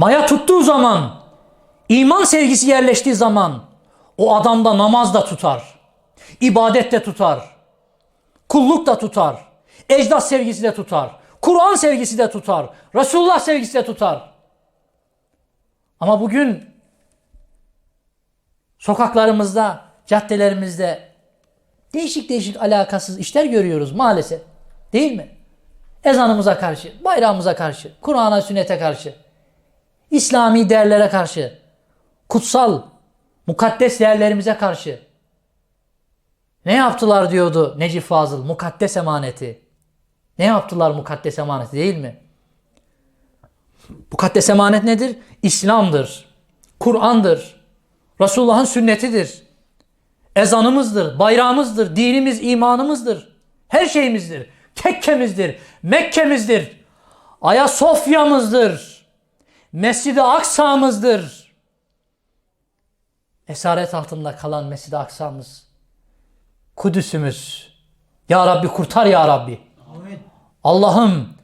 maya tuttuğu zaman, iman sevgisi yerleştiği zaman o adamda namaz da tutar, ibadet de tutar, kulluk da tutar, ecdat sevgisi de tutar, Kur'an sevgisi de tutar, Resulullah sevgisi de tutar. Ama bugün sokaklarımızda, caddelerimizde değişik değişik alakasız işler görüyoruz maalesef. Değil mi? Ezanımıza karşı, bayrağımıza karşı, Kur'an'a, sünnete karşı, İslami değerlere karşı, kutsal, mukaddes değerlerimize karşı. Ne yaptılar diyordu Necip Fazıl, mukaddes emaneti. Ne yaptılar mukaddes emaneti değil mi? Mukaddes emanet nedir? İslam'dır, Kur'an'dır, Resulullah'ın sünnetidir, ezanımızdır, bayrağımızdır, dinimiz, imanımızdır, her şeyimizdir. Tekkemizdir, Mekke'mizdir, Ayasofya'mızdır, Mescid-i Aksa'mızdır. Esaret altında kalan Mescid-i Aksa'mız, Kudüs'ümüz. Ya Rabbi kurtar ya Rabbi. Allah'ım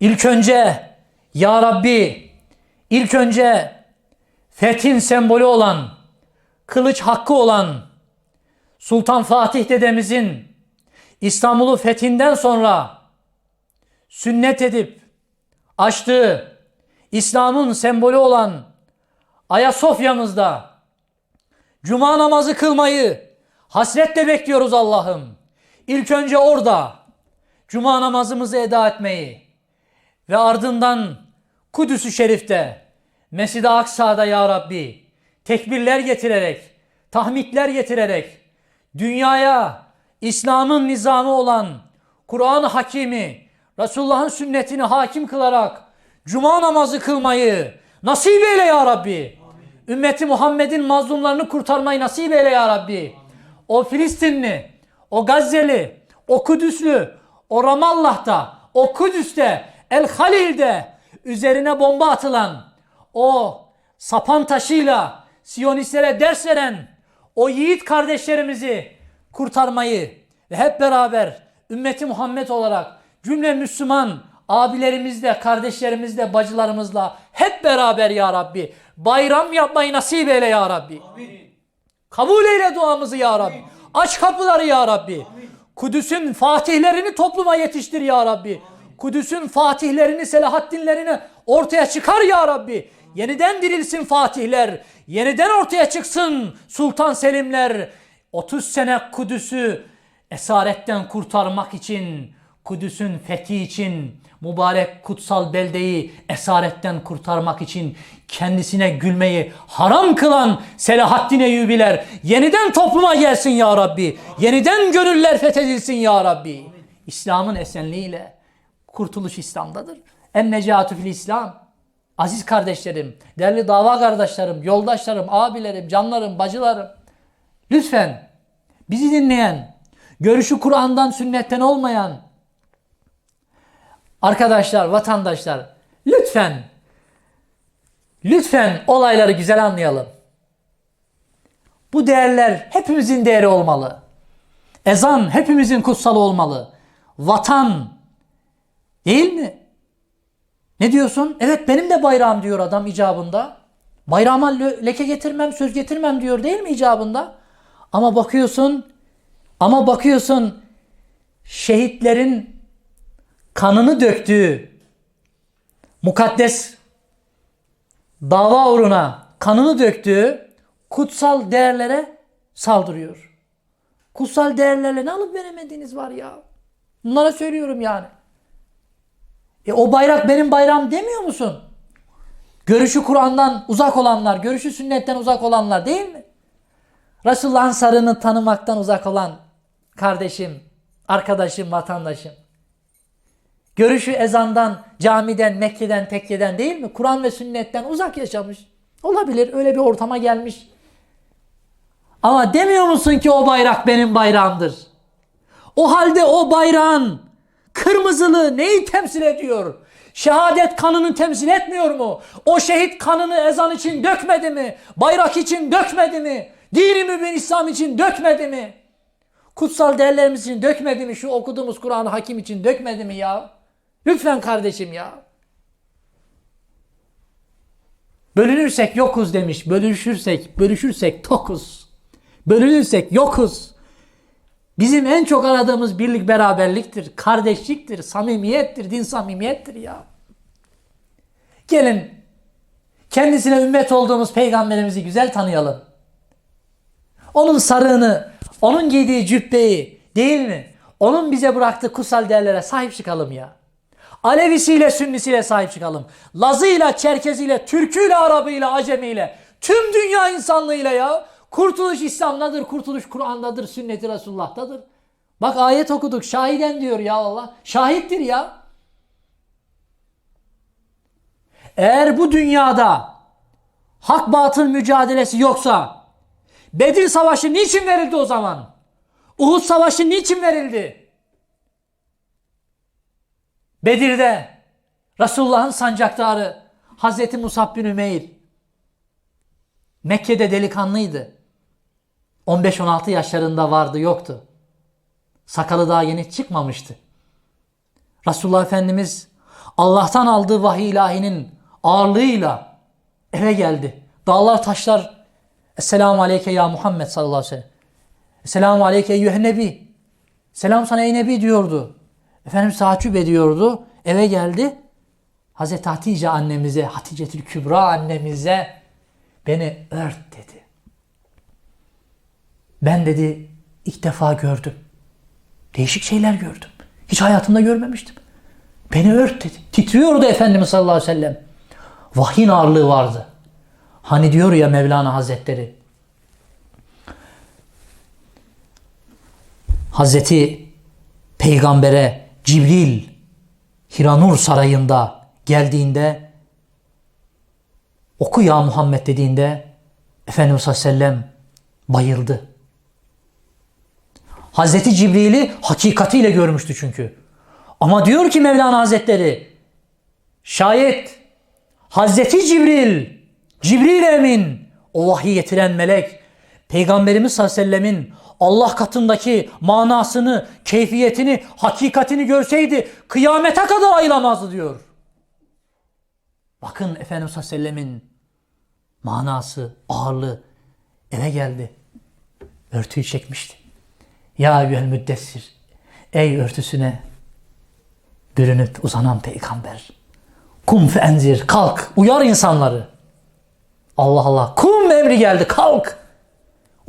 ilk önce Ya Rabbi ilk önce fethin sembolü olan kılıç hakkı olan Sultan Fatih dedemizin İstanbul'u fethinden sonra sünnet edip açtığı İslam'ın sembolü olan Ayasofya'mızda cuma namazı kılmayı hasretle bekliyoruz Allah'ım. İlk önce orada cuma namazımızı eda etmeyi ve ardından Kudüs-ü Şerif'te Mescid-i Aksa'da ya Rabbi tekbirler getirerek, tahmidler getirerek dünyaya İslam'ın nizamı olan Kur'an-ı Hakimi, Resulullah'ın sünnetini hakim kılarak cuma namazı kılmayı nasip eyle ya Rabbi. Ümmeti Muhammed'in mazlumlarını kurtarmayı nasip eyle ya Rabbi. O Filistinli, o Gazze'li, o Kudüslü, o Ramallah'ta, o Kudüs'te, El Halil'de üzerine bomba atılan o sapan taşıyla Siyonistlere ders veren o yiğit kardeşlerimizi kurtarmayı ve hep beraber ümmeti Muhammed olarak cümle Müslüman abilerimizle, kardeşlerimizle, bacılarımızla hep beraber ya Rabbi bayram yapmayı nasip eyle ya Rabbi. Kabul eyle duamızı ya Rabbi. Aç kapıları ya Rabbi. Kudüs'ün fatihlerini topluma yetiştir ya Rabbi. Kudüs'ün fatihlerini, Selahaddinlerini ortaya çıkar ya Rabbi. Yeniden dirilsin fatihler. Yeniden ortaya çıksın Sultan Selimler. 30 sene Kudüs'ü esaretten kurtarmak için, Kudüs'ün fethi için, mübarek kutsal beldeyi esaretten kurtarmak için kendisine gülmeyi haram kılan Selahaddin Eyyubiler yeniden topluma gelsin ya Rabbi. Yeniden gönüller fethedilsin ya Rabbi. İslam'ın esenliğiyle kurtuluş İslam'dadır. En necatü fil İslam. Aziz kardeşlerim, değerli dava kardeşlerim, yoldaşlarım, abilerim, canlarım, bacılarım. Lütfen bizi dinleyen, görüşü Kur'an'dan, sünnetten olmayan arkadaşlar, vatandaşlar lütfen lütfen olayları güzel anlayalım. Bu değerler hepimizin değeri olmalı. Ezan hepimizin kutsalı olmalı. Vatan değil mi? Ne diyorsun? Evet benim de bayrağım diyor adam icabında. Bayrağıma leke getirmem, söz getirmem diyor değil mi icabında? Ama bakıyorsun, ama bakıyorsun şehitlerin kanını döktüğü mukaddes dava uğruna kanını döktüğü kutsal değerlere saldırıyor. Kutsal değerlerle ne alıp veremediğiniz var ya. Bunlara söylüyorum yani. E o bayrak benim bayrağım demiyor musun? Görüşü Kur'an'dan uzak olanlar, görüşü sünnetten uzak olanlar değil mi? Resulullah'ın sarını tanımaktan uzak olan kardeşim, arkadaşım, vatandaşım. Görüşü ezandan, camiden, Mekke'den, tekkeden değil mi? Kur'an ve sünnetten uzak yaşamış. Olabilir, öyle bir ortama gelmiş. Ama demiyor musun ki o bayrak benim bayrağımdır? O halde o bayrağın kırmızılığı neyi temsil ediyor? Şehadet kanını temsil etmiyor mu? O şehit kanını ezan için dökmedi mi? Bayrak için dökmedi mi? Dini mübin İslam için dökmedi mi? Kutsal değerlerimiz için dökmedi mi? Şu okuduğumuz Kur'an-ı Hakim için dökmedi mi ya? Lütfen kardeşim ya. Bölünürsek yokuz demiş. Bölüşürsek, bölüşürsek tokuz. Bölünürsek yokuz. Bizim en çok aradığımız birlik beraberliktir, kardeşliktir, samimiyettir, din samimiyettir ya. Gelin kendisine ümmet olduğumuz peygamberimizi güzel tanıyalım. Onun sarığını, onun giydiği cübbeyi değil mi? Onun bize bıraktığı kutsal değerlere sahip çıkalım ya. Alevisiyle, Sünnisiyle sahip çıkalım. Lazıyla, Çerkeziyle, Türküyle, Arabıyla, Acemiyle, tüm dünya insanlığıyla ya. Kurtuluş İslam'dadır, kurtuluş Kur'an'dadır, sünneti Resulullah'tadır. Bak ayet okuduk, şahiden diyor ya Allah. Şahittir ya. Eğer bu dünyada hak batıl mücadelesi yoksa Bedir Savaşı niçin verildi o zaman? Uhud Savaşı niçin verildi? Bedir'de Resulullah'ın sancaktarı Hazreti Musab bin Ümeyr Mekke'de delikanlıydı. 15-16 yaşlarında vardı yoktu. Sakalı daha yeni çıkmamıştı. Resulullah Efendimiz Allah'tan aldığı vahiy ilahinin ağırlığıyla eve geldi. Dağlar taşlar Esselamu aleyke ya Muhammed sallallahu aleyhi ve sellem. Esselamu aleyke eyyühen nebi. Selam sana ey nebi diyordu. Efendimiz tahaccüp ediyordu. Eve geldi. Hazreti Hatice annemize, Haticetül Kübra annemize beni ört dedi. Ben dedi ilk defa gördüm. Değişik şeyler gördüm. Hiç hayatımda görmemiştim. Beni ört dedi. Titriyordu Efendimiz sallallahu aleyhi ve sellem. Vahyin ağırlığı vardı. Hani diyor ya Mevlana Hazretleri. Hazreti Peygamber'e Cibril Hiranur sarayında geldiğinde oku ya Muhammed dediğinde Efendimiz sallallahu aleyhi ve sellem bayıldı. Hazreti Cibril'i hakikatiyle görmüştü çünkü. Ama diyor ki Mevlana Hazretleri şayet Hazreti Cibril, Cibril Emin o vahiy getiren melek Peygamberimiz sallallahu Allah katındaki manasını, keyfiyetini, hakikatini görseydi kıyamete kadar ayılamazdı diyor. Bakın Efendimiz sallallahu manası, ağırlığı eve geldi. Örtüyü çekmişti. Ya eyyühel müddessir. Ey örtüsüne bürünüp uzanan peygamber. Kum fe enzir. Kalk. Uyar insanları. Allah Allah. Kum emri geldi. Kalk.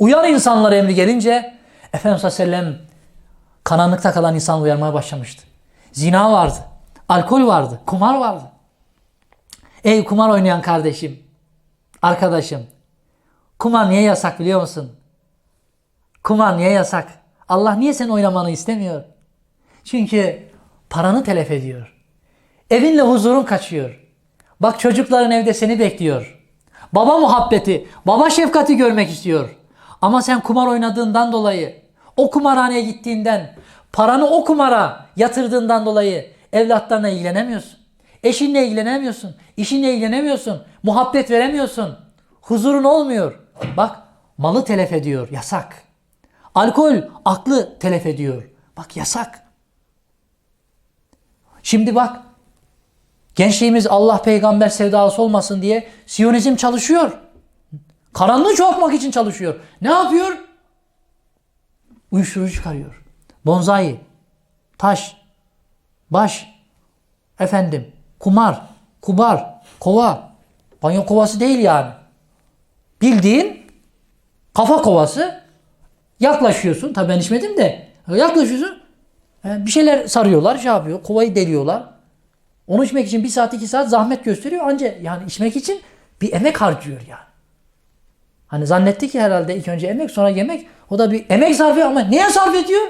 Uyar insanları emri gelince Efendimiz sallallahu aleyhi ve sellem karanlıkta kalan insan uyarmaya başlamıştı. Zina vardı. Alkol vardı. Kumar vardı. Ey kumar oynayan kardeşim. Arkadaşım. Kumar niye yasak biliyor musun? Kumar niye yasak? Allah niye sen oynamanı istemiyor? Çünkü paranı telef ediyor. Evinle huzurun kaçıyor. Bak çocukların evde seni bekliyor. Baba muhabbeti, baba şefkati görmek istiyor. Ama sen kumar oynadığından dolayı, o kumarhaneye gittiğinden, paranı o kumara yatırdığından dolayı evlatlarına ilgilenemiyorsun. Eşinle ilgilenemiyorsun, işinle ilgilenemiyorsun, muhabbet veremiyorsun. Huzurun olmuyor. Bak malı telef ediyor, yasak. Alkol aklı telef ediyor. Bak yasak. Şimdi bak gençliğimiz Allah peygamber sevdalısı olmasın diye Siyonizm çalışıyor. Karanlığı çoğaltmak için çalışıyor. Ne yapıyor? Uyuşturucu çıkarıyor. Bonzai, taş, baş, efendim, kumar, kubar, kova. Banyo kovası değil yani. Bildiğin kafa kovası yaklaşıyorsun. Tabii ben içmedim de. Yaklaşıyorsun. e, Bir şeyler sarıyorlar, şey yapıyor. Kovayı deliyorlar. Onu içmek için bir saat iki saat zahmet gösteriyor. Anca yani içmek için bir emek harcıyor yani. Hani zannetti ki herhalde ilk önce emek sonra yemek. O da bir emek sarf ediyor ama neye sarf ediyor?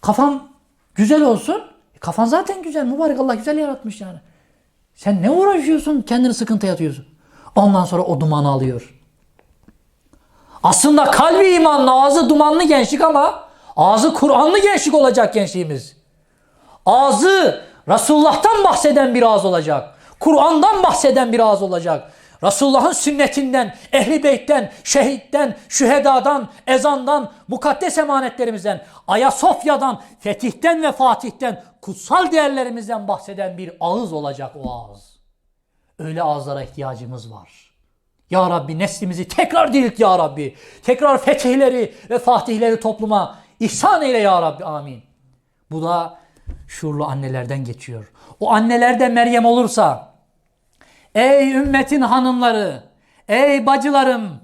Kafam güzel olsun. E, Kafan zaten güzel. Mübarek Allah güzel yaratmış yani. Sen ne uğraşıyorsun? Kendini sıkıntıya atıyorsun. Ondan sonra o dumanı alıyor. Aslında kalbi imanlı, ağzı dumanlı gençlik ama ağzı Kur'anlı gençlik olacak gençliğimiz. Ağzı Resulullah'tan bahseden bir ağız olacak. Kur'an'dan bahseden bir ağız olacak. Resulullah'ın sünnetinden, ehli beytten, şehitten, şühedadan, ezandan, mukaddes emanetlerimizden, Ayasofya'dan, fetihten ve fatihten, kutsal değerlerimizden bahseden bir ağız olacak o ağız. Öyle ağızlara ihtiyacımız var. Ya Rabbi neslimizi tekrar dirilt Ya Rabbi. Tekrar fetihleri ve fatihleri topluma ihsan eyle Ya Rabbi. Amin. Bu da şuurlu annelerden geçiyor. O anneler de Meryem olursa ey ümmetin hanımları, ey bacılarım,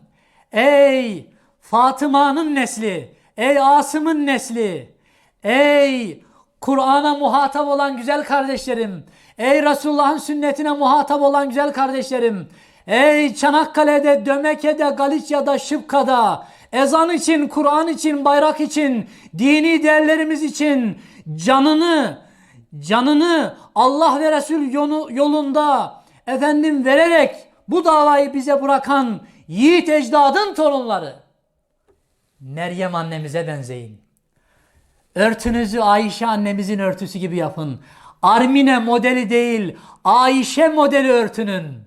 ey Fatıma'nın nesli, ey Asım'ın nesli, ey Kur'an'a muhatap olan güzel kardeşlerim, ey Resulullah'ın sünnetine muhatap olan güzel kardeşlerim, ey Çanakkale'de, Dömeke'de, Galicia'da, Şıpka'da, ezan için, Kur'an için, bayrak için, dini değerlerimiz için canını, canını Allah ve Resul yolu- yolunda efendim vererek bu davayı bize bırakan yiğit ecdadın torunları. Meryem annemize benzeyin. Örtünüzü Ayşe annemizin örtüsü gibi yapın. Armine modeli değil, Ayşe modeli örtünün.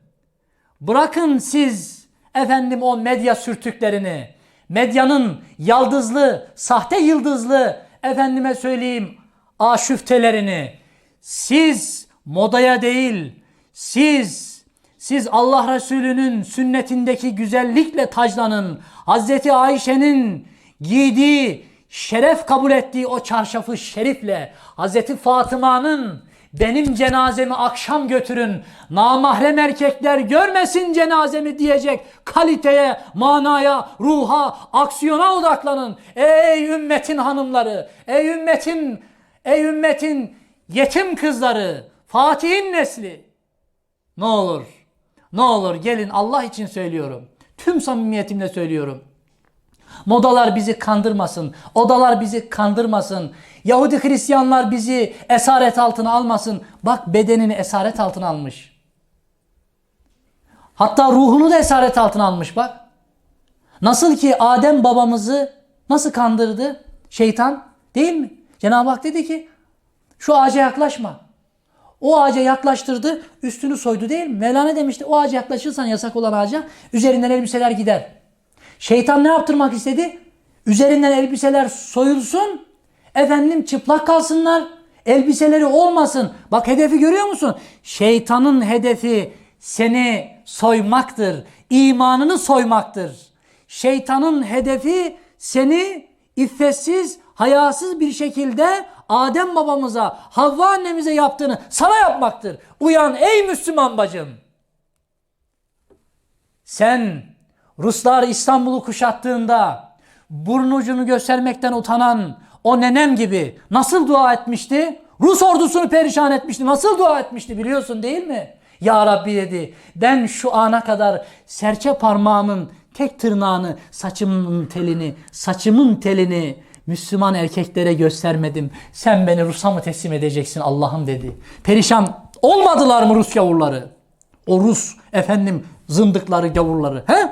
Bırakın siz efendim o medya sürtüklerini, medyanın yaldızlı, sahte yıldızlı efendime söyleyeyim aşüftelerini. Siz modaya değil, siz siz Allah Resulü'nün sünnetindeki güzellikle taclanın. Hazreti Ayşe'nin giydiği, şeref kabul ettiği o çarşafı şerifle Hazreti Fatıma'nın benim cenazemi akşam götürün. Namahrem erkekler görmesin cenazemi diyecek kaliteye, manaya, ruha, aksiyona odaklanın. Ey ümmetin hanımları, ey ümmetin, ey ümmetin yetim kızları, Fatih'in nesli. Ne olur, ne olur gelin Allah için söylüyorum. Tüm samimiyetimle söylüyorum. Modalar bizi kandırmasın. Odalar bizi kandırmasın. Yahudi Hristiyanlar bizi esaret altına almasın. Bak bedenini esaret altına almış. Hatta ruhunu da esaret altına almış bak. Nasıl ki Adem babamızı nasıl kandırdı şeytan değil mi? Cenab-ı Hak dedi ki şu ağaca yaklaşma. O ağaca yaklaştırdı, üstünü soydu değil? Mevlana demişti o ağaca yaklaşırsan yasak olan ağaca üzerinden elbiseler gider. Şeytan ne yaptırmak istedi? Üzerinden elbiseler soyulsun, efendim çıplak kalsınlar, elbiseleri olmasın. Bak hedefi görüyor musun? Şeytanın hedefi seni soymaktır, imanını soymaktır. Şeytanın hedefi seni iffetsiz, hayasız bir şekilde Adem babamıza, Havva annemize yaptığını sana yapmaktır. Uyan ey Müslüman bacım. Sen Ruslar İstanbul'u kuşattığında burun ucunu göstermekten utanan o nenem gibi nasıl dua etmişti? Rus ordusunu perişan etmişti. Nasıl dua etmişti biliyorsun değil mi? Ya Rabbi dedi ben şu ana kadar serçe parmağımın tek tırnağını, saçımın telini, saçımın telini Müslüman erkeklere göstermedim. Sen beni Rus'a mı teslim edeceksin Allah'ım dedi. Perişan olmadılar mı Rus gavurları? O Rus efendim zındıkları gavurları. He?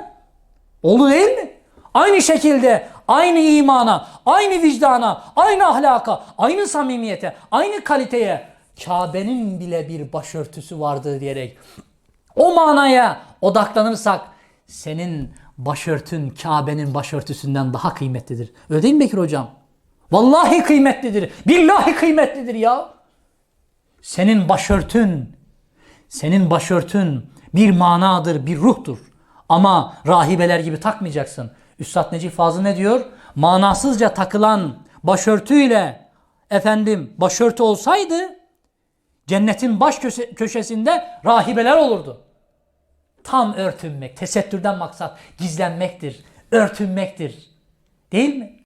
Oldu değil mi? Aynı şekilde aynı imana, aynı vicdana, aynı ahlaka, aynı samimiyete, aynı kaliteye Kabe'nin bile bir başörtüsü vardı diyerek o manaya odaklanırsak senin başörtün Kabe'nin başörtüsünden daha kıymetlidir. Öyle değil mi Bekir hocam? Vallahi kıymetlidir. Billahi kıymetlidir ya. Senin başörtün, senin başörtün bir manadır, bir ruhtur. Ama rahibeler gibi takmayacaksın. Üstad Necip Fazıl ne diyor? Manasızca takılan başörtüyle efendim başörtü olsaydı cennetin baş köşe- köşesinde rahibeler olurdu. Tam örtünmek, tesettürden maksat gizlenmektir, örtünmektir. Değil mi?